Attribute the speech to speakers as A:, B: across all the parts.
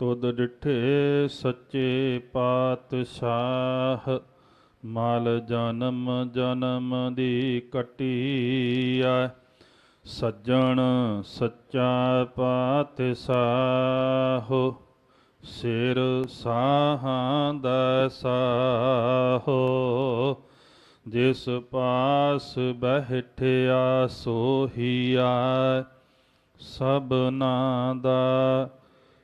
A: ਤੁਧ ਡਿਠੇ ਸੱਚੇ ਪਾਤਸ਼ਾਹ, ਮਲ ਜਨਮ ਜਨਮ ਦੀ ਕਟੀਆ ਸੱਜਣ ਸੱਚਾ ਪਾਤਸ਼ਾਹ, ਸਿਰ ਸਾਹਾਂ ਦਾ ਸਾਹੋ। ਜਿਸ ਪਾਸ ਬਹਿਠਿਆ ਸੋਹੀਆ ਸਭਨਾ ਦਾ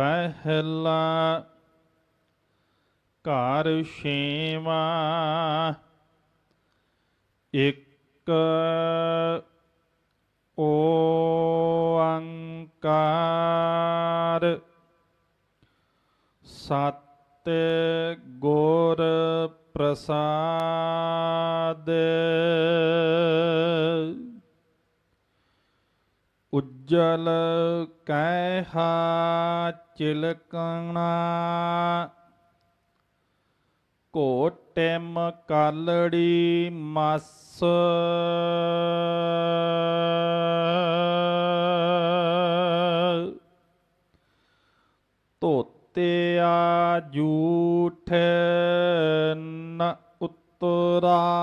A: ਪਹਿਲਾ ਘਰ ਛੇਵਾ ਇੱਕ ਓੰਕਾਰ ਸਤ ਗੁਰ ਪ੍ਰਸਾਦ। ਉਜਲ ਕਹਿਹਾ ਚਿਲਕਣਾ। ਕੋਟਿਮ ਕਾਲੜੀ ਮਸ। ਧੋਤਿਆ ਜੂਠ ਨ ਉਤਰਾ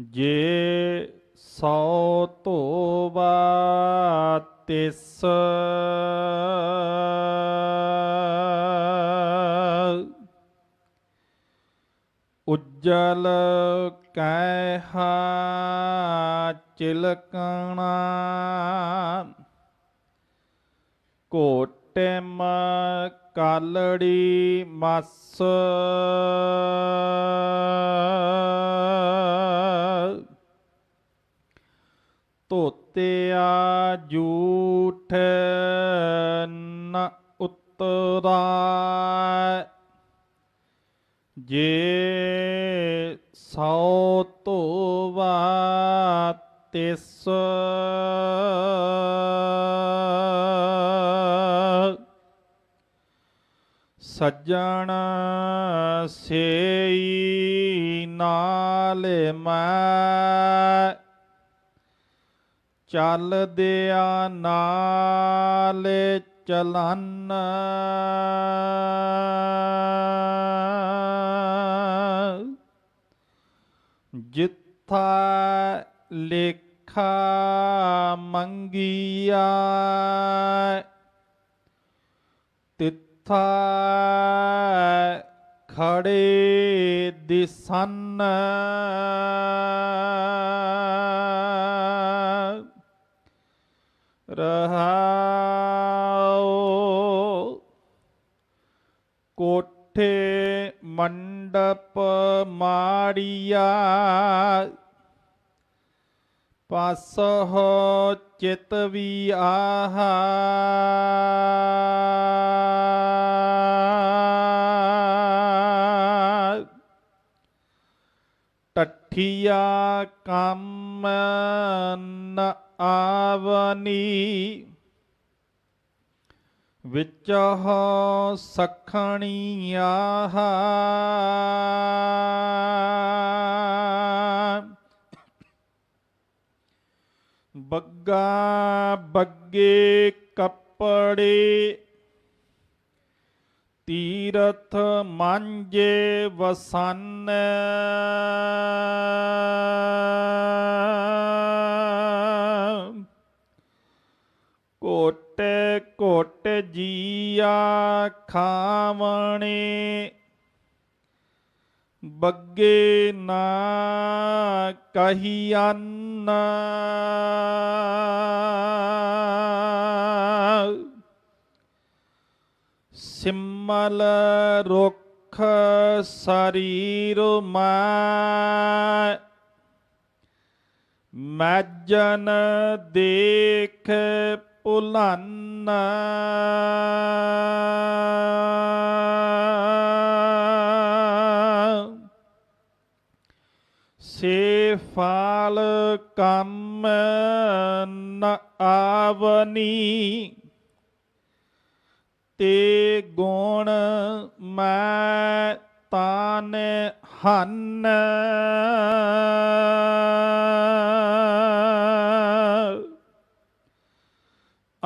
A: ਜੇ ਸੌ ਧੋਵਾ ਤਿਸ। ਉਜਲ ਕਹਿਹਾ ਚਿਲਕਣਾ। ਕੋਟਮ ਕਾਲੜੀ ਮਸ। ਧੋਤਿਆ ਜੂਠ ਨ ਉਤਰਾ ਜੇ ਸੌ ਧੋਵਾ ਤਿਸ ਸੱਜਣ ਸੇਈ ਨਾਲ ਮੈਂ। ਚੱਲਦਿਆਂ ਨਾਲ ਚਲਨ। ਜਿੱਥਾ ਲੇਖਾ ਮੰਗੀਆ ਤਿੱਥਾ ਖੜੇ ਦਿਸਨ। ਰਹਾਉ। ਕੋਠੇ ਮੰਡਪ ਮਾੜੀਆ। ਪਸ ਹੋ ਚਿਤ ਵੀ ਆਹਾ। ਟੱਠੀਆ ਕੰਮ ਨ ਆਵਨੀ ਵਿਚਹ ਸਖਣੀ ਆਹ ਬੱਗਾ ਬੱਗੇ ਕੱਪੜੇ ਤੀਰਥ ਮਾਂਜੇ ਵਸਨ ਕੋਟ ਕੋਟ ਜੀਆ ਖਾਵਣੇ। ਬੱਗੇ ਨਾ ਕਹੀ ਅੰਨ। ਸਿਮਲ ਰੁਖ ਸਰੀਰ ਮੈਂ। ਮੈਜਨ ਦੇਖ ਭੁਲਨ। ਸੇ ਫਾਲ ਕੰਮ ਨ ਆਵਨੀ ਤੇ ਗੁਣ ਮੈਂ ਤਾਨ ਹਨ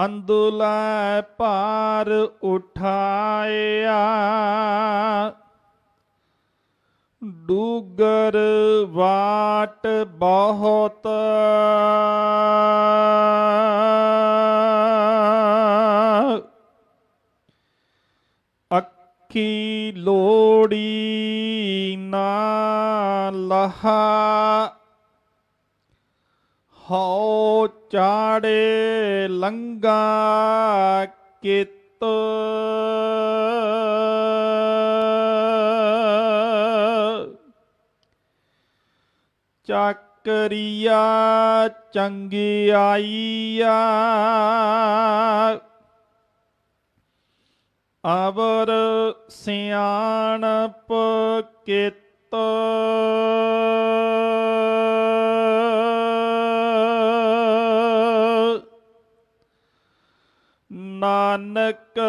A: ਅੰਦੁਲਾ ਭਾਰ ਉਠਾਇਆ। ਡੂਗਰ ਵਾਟ ਬਹੁਤ। ਅੱਖੀ ਲੋੜੀ ਨਾ ਲਹਾ। ਹਉ ਚਾੜੇ ਲੰਗਾ ਕਿਤ। ਚੱਕਰੀਆ ਚੰਗਿਆਈਆ ਅਵਰ ਸਿਆਣਪ ਕਿਤ। ਨਾਨਕ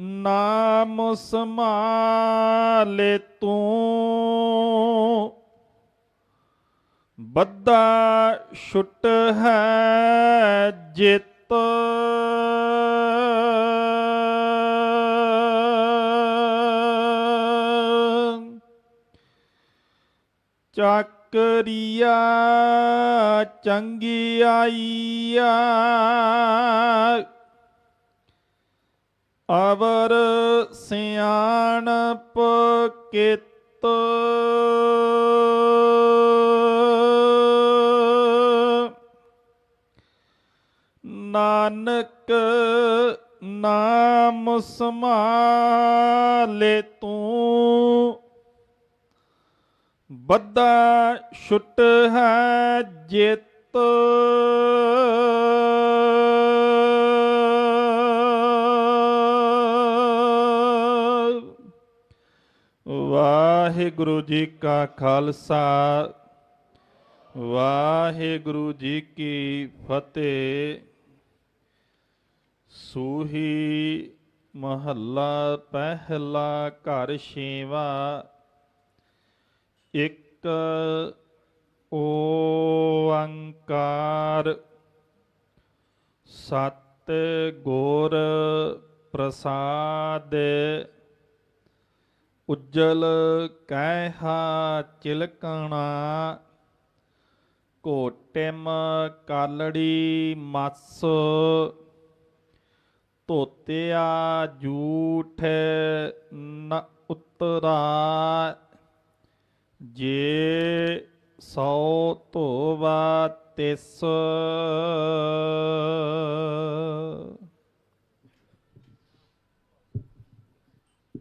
A: ਨਾਮ ਸਮਾਲੇ ਤੂੰ। ਬੱਦਾ ਛੁੱਟ ਹੈ ਜਿਤ। ਚੱਕਰੀਆ ਚੰਗਿਆਈਆ ਅਵਰ ਸਿਆਣਪ ਕਿਤ। ਨਾਨਕ ਨਾਮ ਸਮਾਲੇ ਤੂੰ। ਬੱਦਾ ਛੁੱਟ ਹੈ ਜਿਤ ਵਾਹਿਗੁਰੂ ਜੀ ਕਾ ਖਾਲਸਾ ਵਾਹਿਗੁਰੂ ਜੀ ਕੀ ਫਤਿਹ ਸੂਹੀ ਮਹੱਲਾ ਪਹਿਲਾ ਘਰ ਛੇਵਾ ਇੱਕ ਓੰਕਾਰ ਸਤ ਗੁਰ ਪ੍ਰਸਾਦ ਉਜਲ ਕਹਿਹਾ ਚਿਲਕਣਾ ਕੋਟਿਮ ਕਾਲੜੀ ਮਸ ਧੋਤਿਆ ਜੂਠ ਨ ਉਤਰਾ ਜੇ ਸੌ ਧੋਵਾ ਤਿਸ